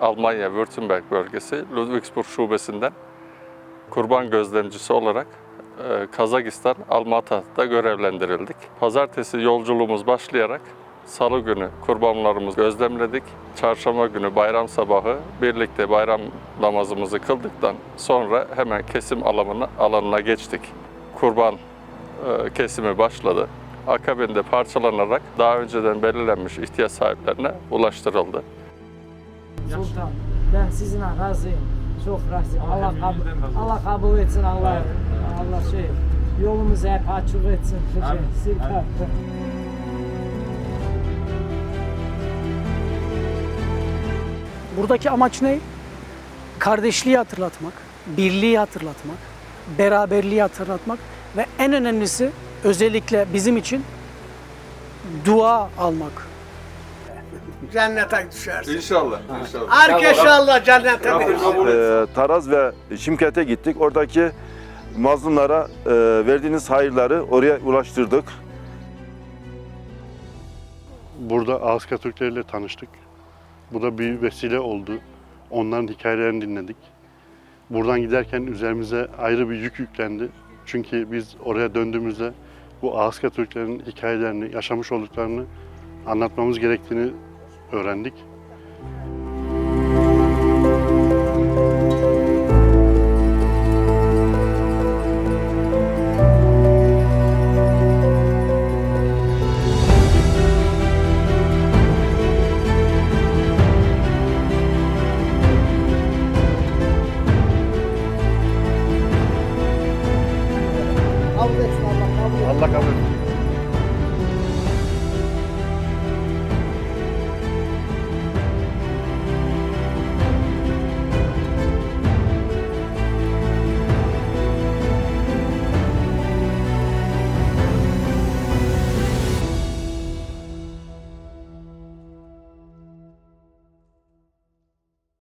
Almanya Württemberg bölgesi Ludwigsburg şubesinden kurban gözlemcisi olarak e, Kazakistan Almata'da görevlendirildik. Pazartesi yolculuğumuz başlayarak Salı günü kurbanlarımızı gözlemledik. Çarşamba günü bayram sabahı birlikte bayram namazımızı kıldıktan sonra hemen kesim alanına, alanına geçtik. Kurban e, kesimi başladı. Akabinde parçalanarak daha önceden belirlenmiş ihtiyaç sahiplerine ulaştırıldı. Sultan, ben sizinle razıyım. Çok razıyım. Allah Allah, kabul. Allah kabul etsin. Allah Allah şey yolumuzu hep açık etsin. Şey, Amin. kalktı. Buradaki amaç ne? Kardeşliği hatırlatmak, birliği hatırlatmak, beraberliği hatırlatmak ve en önemlisi özellikle bizim için dua almak. Cennete düşersin. İnşallah. inşallah. İnşallah cennete düşer. Ee, Taraz ve Şimket'e gittik. Oradaki mazlumlara e, verdiğiniz hayırları oraya ulaştırdık. Burada Ağızka Türkleriyle tanıştık. Bu da bir vesile oldu. Onların hikayelerini dinledik. Buradan giderken üzerimize ayrı bir yük yüklendi. Çünkü biz oraya döndüğümüzde bu Ağızka Türklerin hikayelerini, yaşamış olduklarını anlatmamız gerektiğini öğrendik. Allah kabul etsin. Allah kabul etsin.